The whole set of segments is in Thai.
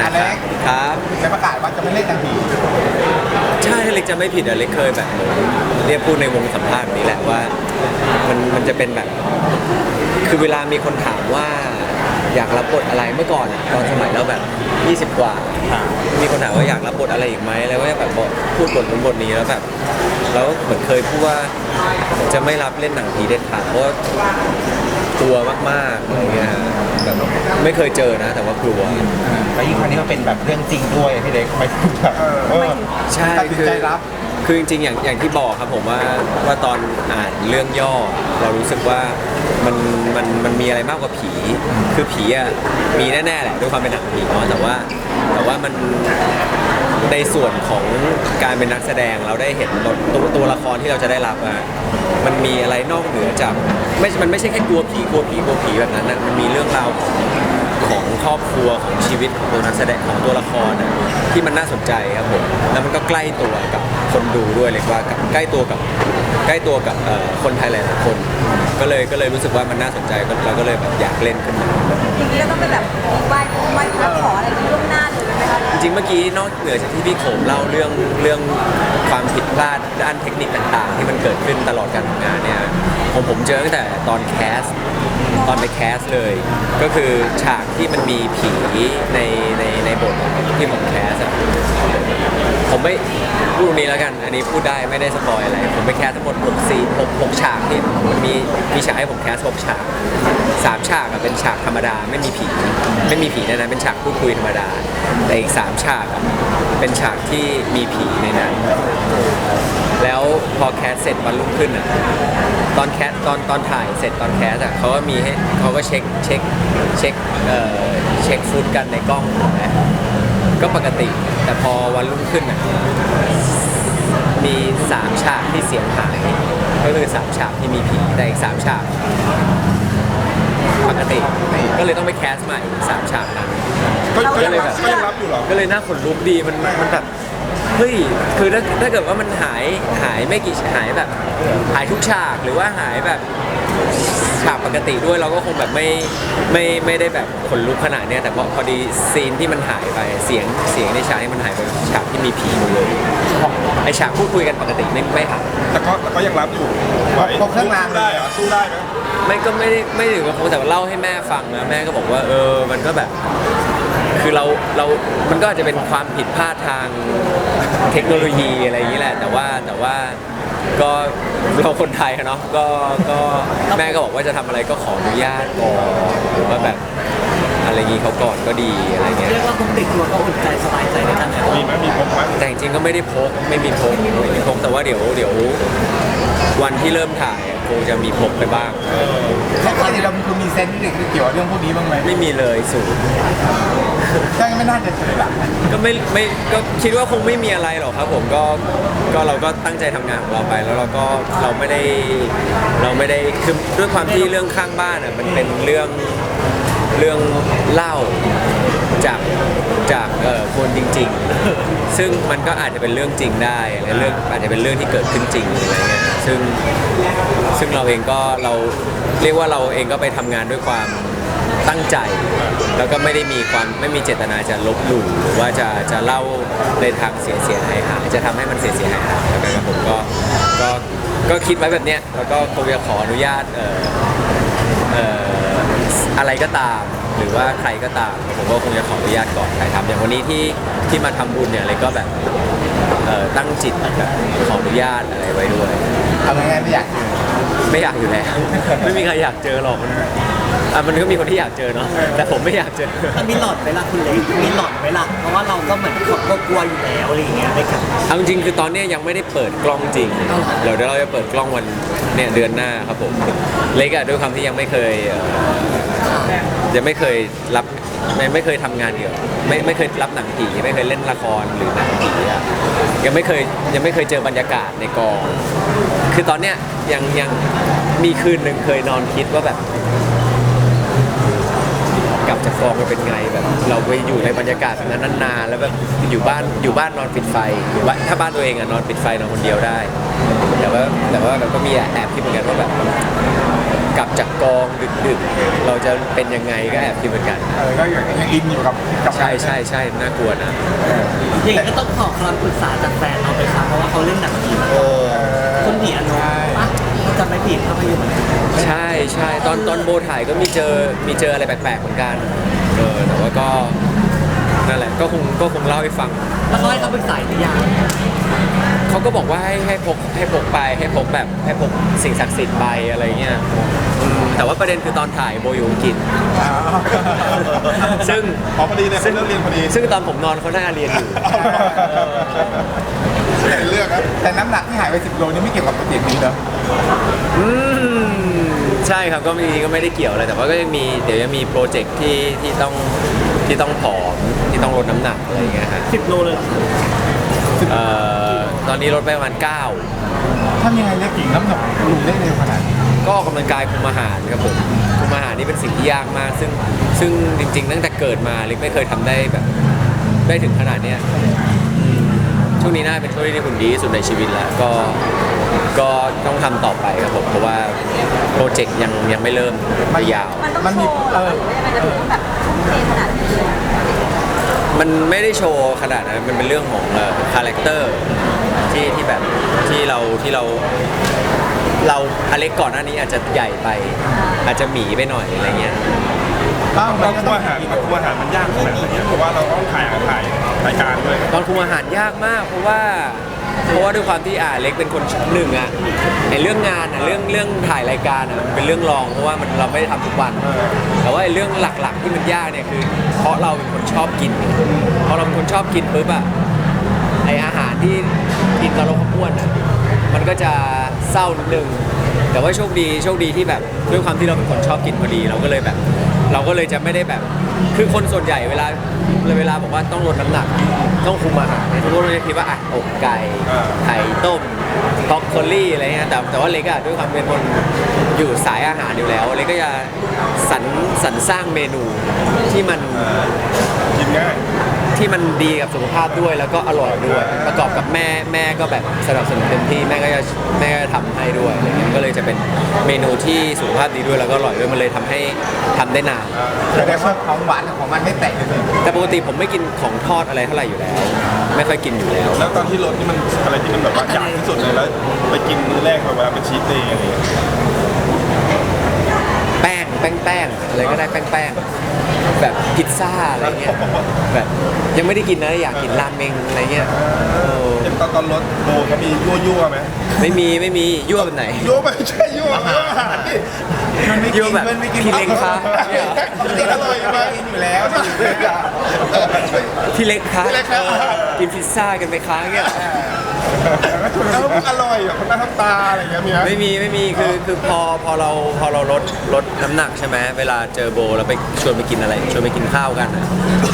นะอคเล็รับกครับจะประกาศว่าจะไม่เล่นทันทีใช่ถ้าเล็กจะไม่ผิดอะเล็กเคยแบบเหมือนเรียกพูดในวงสัมภาษณ์นี้แหละว่า มันมันจะเป็นแบบ คือเวลามีคนถามว่าอยากรับบทอะไรเมื่อก่อนอะตอนสมัยเราแบบ 20 กว่า มีคนถามว่าอยากรับบทอะไรอีกไหมแล้วก็แบบบอกพูดบทนู้นบทนี้แล้วแบบแล้วเหมือนเคยพูดว่าจะไม่รับเล่นหนังผีเด็ดขาดเพราะว่ากลัวมากๆอะไรเงี้ย แบบไม่เคยเจอนะ แต่ว่ากลัว แล้วยิ่งครั้งนี้มันเป็นแบบเรื่องจริงด้วยพี่เล็กไม่แบบเออ ใช่ตัดสินคือใจรับ คือจริงๆอย่างอย่างที่บอกครับผมว่าว่าตอนอ่านเรื่องย่อ เรารู้สึกว่ามันมันมันมีอะไรมากกว่าผี คือผีอะมีแน่ๆแหละด้วยความเป็นหนังผีเนาะแต่ว่าแต่ว่ามัน ในส่วนของการเป็นนักแสดงเราได้เห็นตัวตัวตัวละครที่เราจะได้รับอะมันมีอะไรนอกเหนือจากไม่มันไม่ใช่แค่กลัวผีกลัวผีกลัวผีแบบนั้นนะมันมีเรื่องราวของ ของครอบครัวของชีวิตของตัวนักแสดงของตัวละครน่ะที่มันน่าสนใจครับผมแล้วมันก็ใกล้ตัวกับคนดูด้วยเลยว่ากับใกล้ตัวกับใกล้ตัวกับเอ่อคนไทยหลายๆคน ก็เลยก็เลยรู้สึกว่ามันน่าสนใจก็เราก็เลยแบบอยากเล่นขึ้นมา อย่างนี้เราต้องไปแบบไหว้ไหว้พระขออะไรกันล่วงหน้าเลยไหมคะจริงๆ เมื่อกี้นอกเหนือจากที่พี่โขมเล่าเรื่องเรื่องความผิดพลาดด้านเทคนิคต่างๆ ที่มันเกิดขึ้นตลอดการทำงานเนี่ยผมผมเจอตั้งแต่ตอนแคส ตอนไปแคสเลย ก็คือฉากที่มันมีผีในในในบทที่ผมแคสอะ ผมไม่พูดตรงนี้แล้วกัน อันนี้พูดได้ไม่ได้สปอยอะไร ผมไปแคสทั้งหมด6ซีน6 6ฉากที่มันมีมีฉากให้ผมแคส6ฉากสามฉากอะเป็นฉากธรรมดาไม่มีผีไม่มีผีในนั้นเป็นฉากพูดคุยธรรมดา แต่อีกสามฉากอะเป็นฉากที่มีผีในนั้น แล้วพอแคสเสร็จวันรุ่งขึ้นอะตอนแคสตอนตอนถ่ายเสร็จตอนแคสอะเขาก็มีให้เขาก็เช็คเช็คเช็คเอ่อเช็คฟุตกันในกล้องถูกไหม ก็ปกติ แต่พอวันรุ่งขึ้นอะมีสามฉากที่เสียงหายก็คือสามฉากที่มีผีแต่อีกสามฉากปกติ ก็เลยต้องไปแคสใหม่สามฉากนั้นก็ก็ก็ยังเลยรับแบบก็ยังรับอยู่เหรอ ก็เลยน่าขนลุกดีมันมันแบบ เฮ้ยคือถ้าถ้าเกิดว่ามันหายหายไม่กี่หายแบบ หายทุกฉากหรือว่าหายแบบฉากปกติด้วยเราก็คงแบบไม่ไม่ไม่ได้แบบขนลุกขนาดเนี้ยแต่พอพอดีซีนที่มันหายไปเสียงเสียงในฉากที่มันหายไปฉากที่มีผีหมดเลยไอฉากพูดคุยกันปกติไม่ไม่หายแต่ก็แต่ก็ยังรับอยู่ว่าพกเครื่องรางสู้ได้เหรอสู้ได้ไหมไม่ก็ไม่ได้ไม่ถึงกับคงแต่ว่าเล่าให้แม่ฟังนะแม่ก็บอกว่าเออมันก็แบบ คือเราเรา มันก็อาจจะเป็นความผิดพลาดทางเทคโนโลยีอะไรอย่างนี้แหละ แต่ว่าแต่ว่าก็เราคนไทยอะเนาะก็ก็แม่ก็บอกว่าจะทำอะไรก็ขออนุญาตก่อนหรือว่าแบบอะไรอย่างนี้เขาก่อนก็ดีอะไรเงี้ย เรียกว่าพกติดตัวก็อุ่นใจสบายใจในการถ่ายทอดมีไหมมีพกไหมแต่จริงๆก็ไม่ได้พกไม่มีพกไม่มีพกแต่ว่าเดี๋ยวเดี๋ยววันที่เริ่มถ่ายอะคงจะมีพกไปบ้างเขา ปกติเราคือมีเซนส์เรื่องเกี่ยวกับเรื่องพวกนี้บ้างไหมไม่มีเลยศูนย์ใช่ไม่น่าจะเฉยหลักก็ไม่ไม่ก็คิดว่าคงไม่มีอะไรหรอกครับผมก็ก็เราก็ตั้งใจทำงานของเราไป แล้วเราก็เราไม่ได้เราไม่ได้คือด้วยความที่เรื่องข้างบ้านอะมันเป็นเรื่องเรื่องเล่าจาก จากเอ่อคนจริง ๆ ซึ่งมันก็อาจจะเป็นเรื่องจริงได้และเรื่องอาจจะเป็นเรื่องที่เกิดขึ้นจริงอะไรเงี้ยซึ่งซึ่งเราเองก็เราเรียกว่าเราเองก็ไปทำงานด้วยความตั้งใจ แล้วก็ไม่ได้มีความไม่มีเจตนาจะลบหลู่หรือว่าจะจะเล่าในทางเสียเสียหายหายจะทำให้มันเสียเสียหายหายแล้วกันครับผมก็ก็ก็คิดไว้แบบเนี้ยแล้วก็คงจะขออนุญาตเอ่อเอ่ออะไรก็ตาม หรือว่าใครก็ตามผมก็คงจะขออนุญาตก่อนถ่ายทำอย่างวันนี้ที่ที่มาทำบุญเนี่ยเลยก็แบบเอ่อตั้งจิตแบบขออนุญาตอะไรไว้ด้วยเอาง่ายๆไม่อยากเจอไม่อยากอยู่แล้ว ไม่มีใครอยากเจอหรอกมัน อะมันก็มีคนที่อยากเจอเนาะแต่ผมไม่อยากเจอ มันมีหลอดไหมล่ะคุณเล็กมีหลอดไหมล่ะเพราะว่าเราก็เหมือนคนก็กลัวอยู่แล้วอะไรอย่างเงี้ยในการเอาจริงๆคือตอนเนี้ยยังไม่ได้เปิดกล้องจริงเดี๋ยวเดี๋ยวเราจะเปิดกล้องวันเนี่ยเดือนหน้าครับผมเล็กอะด้วยความที่ยังไม่เคยเอ่อยังไม่เคยรับไม่ไม่เคยทำงานเดียวไม่ไม่เคยรับหนังผีไม่เคยเล่นละครหรือหนังผีอะยังไม่เคยยังไม่เคยเจอบรรยากาศในกอง คือตอนเนี้ยยังยังมีคืนหนึ่งเคยนอนคิดว่าแบบ กลับจากกองมันเป็นไงแบบ เราไปอยู่ในบรรยากาศแบบนั้นนานๆแล้วแบบอยู่บ้านอยู่บ้านนอนปิดไฟอยู่บ้านถ้าบ้านตัวเองอะนอนปิดไฟนอนคนเดียวได้ แต่ว่าแต่ว่าเราก็มีแอบคิดเหมือนกันว่าแบบกลับจากกองดึกๆ เราจะเป็นยังไงก็แอบคิดเหมือนกัน เออก็ยังยังอินอยู่กับกับใช่ใช่ใช่น่ากลัวนะอย่างนี้ก็ต้องขอคำปรึกษาจากแฟนเราไปครับเพราะว่าเขาเล่นหนังผีมาเออคุณผีอนุปะเขา จำไม่ผิดภาพยนตร์ใช่ใช่ตอนตอนโบถ่ายก็มีเจอมีเจออะไรแปลกๆเหมือนกันเออแต่ว่าก็ นั่นแหละก็คงก็คงเล่าให้ฟัง แล้วเขาให้เขาปรึกษาหรือยังเขาก็บอกว่าให้ให้พกให้พกไปให้พกแบบให้พกสิ่งศักดิ์สิทธิ์ไปอะไรเงี้ยอืมแต่ว่าประเด็นคือตอนถ่ายโบอยู่อังกฤษ ซึ่ง พอพอดีเลยเขาเลิกเรียนพอดีซึ่งตอนผมนอนเขาน่าเรียนอยู่ไม่ได้เลือกครับแต่น้ำหนักที่หายไป 10 โลนี่ไม่เกี่ยวกับโปรเจกต์นี้เนอะอืมใช่ครับก็มีก็ไม่ได้เกี่ยวอะไรแต่ว่าก็ยังมีเดี๋ยวยังมีโปรเจกต์ที่ที่ต้อง ที่ต้องผอมที่ต้องลดน้ำหนักอะไรอย่างเงี้ยฮะสิบโลเลยเหรอเอ่อตอนนี้ลดไปประมาณ9ทำยังไงเล็กถึงน้ำหนักลงได้เร็วขนาดนี้ก็ออกกำลังกายคุมอาหารครับผมคุมอาหารนี่เป็นสิ่งที่ยากมาก ซึ่งซึ่งจริงๆตั้งแต่เกิดมาเล็กไม่เคยทำได้แบบ ได้ถึงขนาดเนี้ยอืมช่วงนี้น่าเป็นช่วงที่หุ่นดีที่สุดในชีวิตแล้วก็ ก็ต้องทำต่อไปครับผมเพราะว่าโปรเจกต์ยังยังไม่เริ่มไม่ยาว มันต้องมันโชมีว์เหรอหรือว่ายังไงจะถึงต้องแบบทุ่มเทขนาดนี้เลยมันไม่ได้โชว์ขนาดนั้นมันเป็นเรื่องของคาแรคเตอร์ที่ที่แบบที่เราที่เราเราอเล็กก่อนหน้านี้อาจจะใหญ่ไป อาจจะหมีไปหน่อยอะไรเงี้ยบ้างตมัอนนก็คุต้มองอาหารตอนคุมอาหารมันยากขนาดไหนเพราะว่าเราต้องถ่ายถ่ายรายการด้วย ตอนคุมอาหารยากมาก เพราะว่า เพราะว่าด้วยความที่อ่าเล็กเป็นคนหนึ่งอะไอเรื่องงานอะเรื่องเรื่องถ่ายรายการอะมันเป็นเรื่องรองเพราะว่ามันเราไม่ได้ทำทุกวัน แต่ว่าไอเรื่องหลักๆที่มันยากเนี่ยคือ เพราะเราเป็นคนชอบกินพอเราเป็นคนชอบกินปุ๊บอะไออาหารที่กินตอนเราอ้วนอะมันก็จะเศร้านิดนึงแต่ว่าโชคดีโชคดีที่แบบด้วยความที่เราเป็นคนชอบกินพอดีเราก็เลยแบบ เราก็เลยจะไม่ได้แบบ คือคนส่วนใหญ่เวลาเวลาบอกว่าต้องลดน้ำหนัก ต้องคุมอาหารเนี่ยทุกคนจะคิดว่าอะอกไก่อ่าไข่ต้มบล็อกโคลี่อะไรเงี้ยแต่แต่ว่าเล็กอะด้วยความเป็นคนอยู่สายอาหารอยู่แล้ว เล็กก็จะสรรสรรสร้างเมนูที่มันกินง่าย ที่มันดีกับสุขภาพด้วยแล้วก็อร่อยด้วย ประกอบกับแม่แม่ก็แบบสนับสนุนเต็มที่แม่ก็จะแม่ก็จะทำให้ด้วยอะไรเงี้ยก็เลยจะเป็นเมนูที่สุขภาพดีด้วยแล้วก็อร่อยด้วยมันเลยทำให้ทำได้นานแสดงว่าของหวานกับของมันไม่แตกเลย แต่ปกติผมไม่กินของทอดอะไรเท่าไหร่อยู่แล้ว ไม่ค่อยกินอยู่แล้ว แล้วตอนที่รถนี่มันอะไรที่มันแบบว่าอยากที่สุดเลยแล้วไปกินมื้อแรกแบบว่าเป็นชีสเดย์อะไรอย่างเงี้ยแป้งแป้งแป้งอะไรก็ได้แป้งแป้ง แบบพิซซ่าอะไรเงี้ยแบบยังไม่ได้กินนะอยากกินราเมงอะไรเงี้ยเออเห็นตอนตอนรถโบเขามียั่วยั่วๆไหมไม่มีไม่มียั่วแบบไหน ยั่วไม่ใช่ยั่วอาหารนี่มันไม่ยั่กิวนแบบมันไม่กินพี่เล้งคะปกติอร่อยมากกินอยู่แล้วพี่เล็กคะพี่เล็กคะ ออกินพิซซ่ากันไหมคะเงี้ยแล้วอร่อยแบบคนหน้าทำตาอะไรอย่างเงี้ยมีไหม ไม่มีไม่มีคือคือพอพอเราพอเราลดลดน้ำหนักใช่ไหมเวลาเจอโบแล้วไปชวนไปกินอะไรชวนไปกินข้าวกันอะ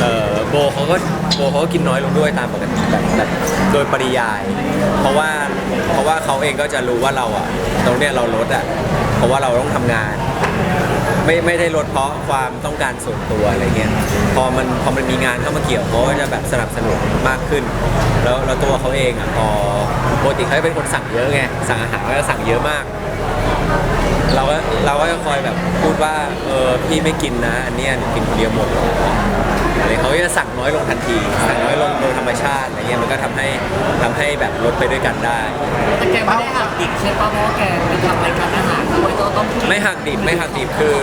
เออโบเขาก็โบเขาก็กินน้อยลงด้วยตามปกติแบบแบบโดยปริยาย เพราะว่าเพราะว่าเขาเองก็จะรู้ว่าเราอะตรงเนี้ยเราลดอะเพราะว่าเราต้องทำงาน ไม่ไม่ได้ลดเพราะความต้องการส่วนตัวอะไรเงี้ยพอมันพอมันมีงานเข้ามาเกี่ยวเขาก็จะแบบสนับสนุนมากขึ้น แล้วแล้วตัวเขาเองอะพอปกติเขาจะเป็นคนสั่งเยอะไงสั่งอาหารก็จะสั่งเยอะมาก เราก็เราก็จะคอยแบบพูดว่าเออพี่ไม่กินนะ อันเนี้ยหนูกินคนเดียวหมดหรออะไรเขาก็จะสั่งน้อยลงทันทีสั่งน้อยลงโดยธรรมชาติอะไรเงี้ยมันก็ทำให้ทำให้แบบลดไปด้วยกันได้ แต่แกไม่ได้หักดิบใช่ปะเพราะว่าแกไปทำรายการอาหารด้วยก็ต้องไม่หักดิบไม่หักดิบคือ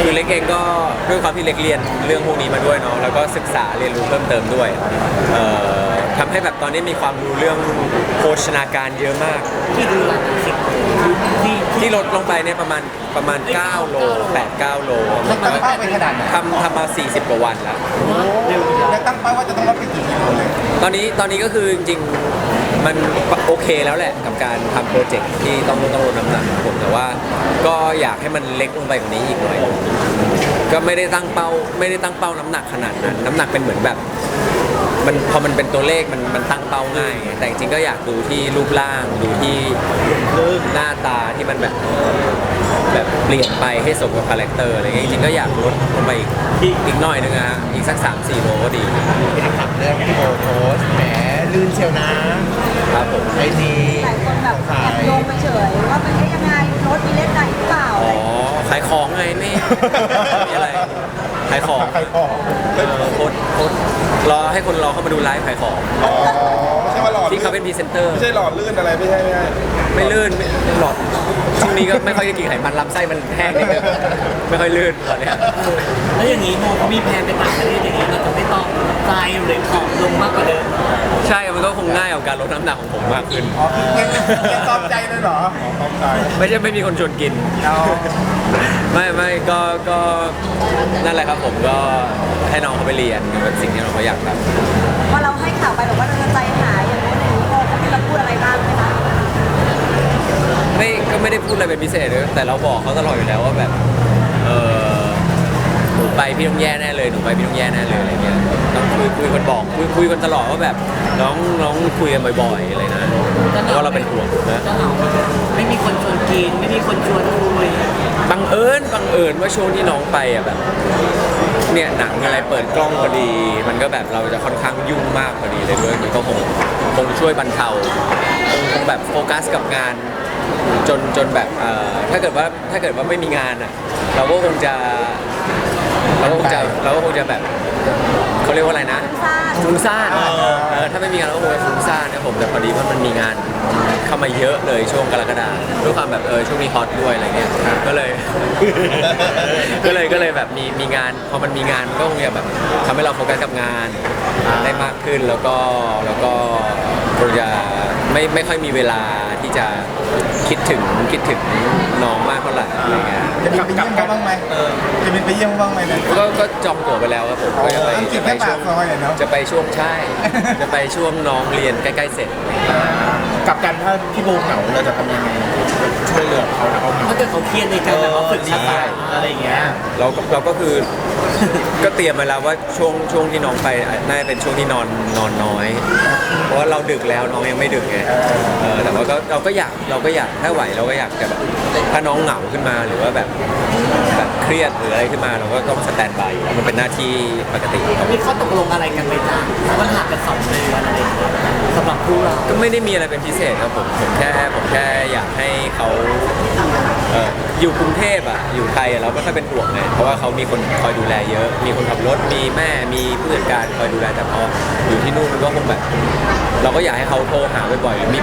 คือเล็กเองก็ด้วยความที่เล็กเรียนเรื่องพวกนี้มาด้วยเนาะแล้วก็ศึกษาเรียนรู้เพิ่มเติมด้วยเอ่อ ทำให้แบบตอนนี้มีความรู้เรื่องโภชนาการเยอะมาก ที่ดูหลังสิบที่ที่ลดลงไปเนี่ยประมาณประมาณ 9 โล 8 9 โลตั้งเป้าไปขนาดไหนทำทำมา 40 กว่าวันแล้วแล้วตั้งเป้าว่าจะต้องลดไปกี่กิโลเลยตอนนี้ตอนนี้ก็คือจริงๆมันโอเคแล้วแหละกับการทำโปรเจกต์ที่ต้องต้องลดน้ำหนักของผมแต่ว่าก็อยากให้มันเล็กลงไปกว่านี้อีกหน่อย ก็ไม่ได้ตั้งเป้าไม่ได้ตั้งเป้าน้ำหนักขนาดนั้น น้ำหนักเป็นเหมือนแบบ มันพอมันเป็นตัวเลขมันมันตั้งเป้าง่ายไงแต่จริงๆก็อยากดูที่รูปร่างดูที่หน้าตาที่มันแบบแบบเปลี่ยนไปให้สมกับคาแรคเตอร์อะไรเงี้ยจริงๆก็อยากลดลงไปอีกอีกหน่อยนึงอะฮะอีกสัก 3-4โลก็ดีเป็นคำเรื่องที่โบโพสต์แหมลื่นเชียวนะครับผม ไอจีหลายคนแบบแอบลงไปเฉยว่ามันได้ยังไงรถมีเล่นไหนหรือเปล่าอ๋อายของไงไม่ ไม่มีอะไร ขายของ ใครบอก เออโพสต์โพสต์ รอให้คนรอเข้ามาดูไลฟ์ขายของอ๋อไม่ใช่ว่าหลอดที่เขาเป็นพรีเซนเตอร์ ไม่ใช่หลอดลื่นอะไรไม่ใช่ไม่ใช่ไม่ลื่นไม่หลอดช่วงนี้ก็ไม่ค่อยได้กินไขมันลำไส้มันแห้งนิดนึงไม่ค่อยลื่นตอนเนี้ย แล้วอย่างนี้โมเขามีแพลนไปต่างประเทศ อย่างนี้เราจะไม่ต้องใจหรือผอมลงมากกว่าเดิมใช่มันก็คงง่ายกับการลดน้ำหนักของผมมากขึ้น อ๋อแกแกตอบใจเลยเหรอต้องใจไม่ใช่ไม่มีคนชวนกินเอาไม่ไม่ก็ก็นั่นแหละครับผมก็ให้น้องเขาไปเรียนเป็นสิ่งที่น้องเขาอยากทำว่าเราให้ข่าวไปแบบว่าเราจะใจหายอย่างนู้นอย่างนี้โมเขามีเราพูดอะไรบ้างไหมคะไม่ก็ไม่ได้พูดอะไรเป็นพิเศษเลยแต่เราบอกเขาตลอดอยู่แล้วว่าแบบเออ หนูไปพี่ต้องแย่แน่เลยหนูไปพี่ต้องแย่แน่เลยอะไรเงี้ยต้องคุยคุยกันบอกคุยคุยกันตลอดว่าแบบน้องน้องคุยกันบ่อยๆอะไรนะเพราะว่าเราเป็นห่วงนะก็เอาไม่มีคนชวนกินไม่มีคนชวนคุยบังเอิญบังเอิญว่าช่วงที่น้องไปอะแบบเนี่ยหนังอะไรเปิดกล้องพอดี มันก็แบบเราจะค่อนข้างยุ่งมากพอดีเลยด้วยมันก็คงคงช่วยบรรเทาคงคงแบบโฟกัสกับงานจนจนแบบเอ่อถ้าเกิดว่าถ้าเกิดว่าไม่มีงานอะเราก็คงจะ เราก็คงจะเราก็คงจะแบบเขาเรียกว่าอะไรนะซ่าน ฟุ้งซ่านเออถ้าไม่มีงานเราก็คงจะฟุ้งซ่านนะผมแต่พอดีว่ามันมีงานเข้ามาเยอะเลยช่วงกรกฎาด้วยความแบบเออช่วงนี้ฮอตด้วยอะไรเงี้ยก็เลย ก็เลยก็เลยแบบมีมีงานพอมันมีงานมันก็คงจะแบบทำให้เราโฟกัสกับงานได้มากขึ้นแล้วก็แล้วก็คงจะไม่ไม่ค่อยมีเวลาที่จะคิดถึงคิดถึงน้องมากเท่าไหร่อะไรเงี้ย จะมีไปเยี่ยมเขาบ้างไหมจะมีไปเยี่ยมเขาบ้างไหมเนี่ยก็ก็จองตั๋วไปแล้วครับผมก็จะไปอังกฤษจะไปแค่ปาช่วกงซอยอะเนาะจะไปช่วงใช่ จะไปช่วงน้องเรียนใกล้ๆเสร็จกับการถ้าพี่โบเหงาเราจะทำยังไง ช่วยเหลือเขาแล้วเขาเหงา ถ้าเกิดเขาเครียดในการแบบว่าฝึกภาษาอะไรอย่างเงี้ย เราก็เราก็คือ ก็เตรียมไว้แล้วว่าช่วงช่วงที่น้องไปน่าจะเป็นช่วงที่นอนนอนน้อย เพราะว่าเราดึกแล้วน้องยังไม่ดึกไงเออแต่ว่าก็เราก็อยากเราก็อยากถ้าไหวเราก็อยากจะแบบถ้าน้องเหงาขึ้นมาหรือว่าแบบแบบ เครียดหรืออะไรขึ้นมาเราก็ต้องสแตนบายอยู่แล้วมันเป็นหน้าที่ปกติครับมีข้อตกลงอะไรกันไหมจ๊ะเพราะมันห่างกันสองเดือนอะไรอย่างเงี้ยสำหรับคู่เราก็ไม่ได้มีอะไรเป็นพิเศษครับผมผมแค่ผมแค่อยากให้เขาเอ่ออยู่กรุงเทพอะอยู่ไทยอะเราไม่ค่อยเป็นห่วงไงเพราะว่าเขามีคนคอยดูแลเยอะ มีคนขับรถมีแม่มีผู้จัดการคอยดูแลแต่พออยู่ที่นู่นมันก็คงแบบ เราก็อยากให้เขาโทรหาบ่อยๆหรือมี